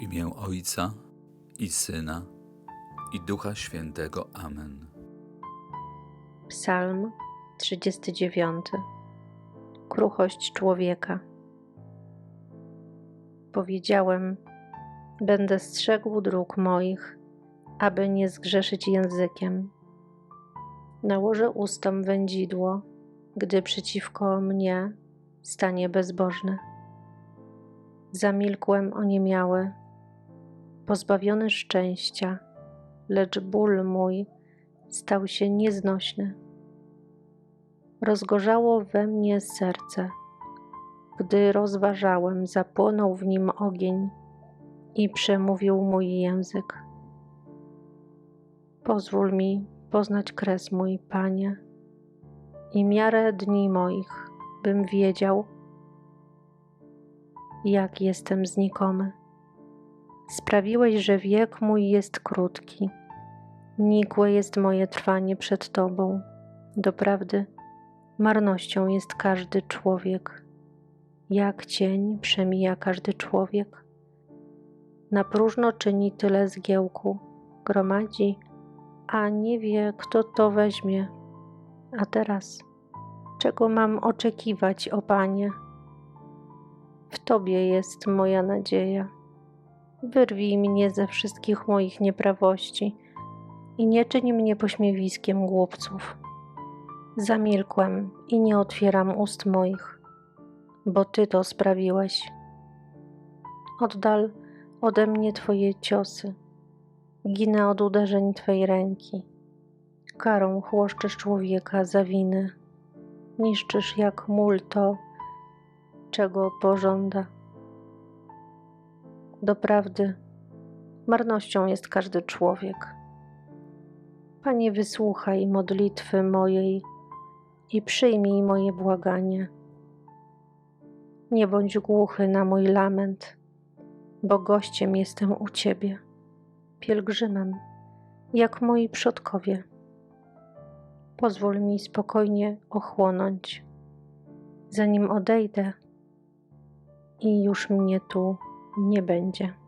Imię Ojca i Syna i Ducha Świętego. Amen. Psalm 39. Kruchość człowieka. Powiedziałem: Będę strzegł dróg moich, aby nie zgrzeszyć językiem. Nałożę ustom wędzidło, gdy przeciwko mnie stanie bezbożny. Zamilkłem oniemiały, pozbawiony szczęścia, lecz ból mój stał się nieznośny. Rozgorzało we mnie serce. Gdy rozważałem, zapłonął w nim ogień i przemówił mój język. Pozwól mi poznać kres mój, Panie, i miarę dni moich, bym wiedział, jak jestem znikomy. Sprawiłeś, że wiek mój jest krótki. Nikłe jest moje trwanie przed Tobą. Doprawdy, marnością jest każdy człowiek. Jak cień przemija każdy człowiek. Na próżno czyni tyle zgiełku, gromadzi, a nie wie, kto to weźmie. A teraz, czego mam oczekiwać, o Panie? W Tobie jest moja nadzieja. Wyrwij mnie ze wszystkich moich nieprawości i nie czyń mnie pośmiewiskiem głupców. Zamilkłem i nie otwieram ust moich, bo Ty to sprawiłeś. Oddal ode mnie Twoje ciosy, ginę od uderzeń Twej ręki. Karą chłoszczysz człowieka za winy, niszczysz jak mól to, czego pożąda. Doprawdy, marnością jest każdy człowiek. Panie, wysłuchaj modlitwy mojej i przyjmij moje błaganie. Nie bądź głuchy na mój lament, bo gościem jestem u Ciebie, pielgrzymem, jak moi przodkowie. Pozwól mi spokojnie ochłonąć, zanim odejdę i już mnie tu nie będzie.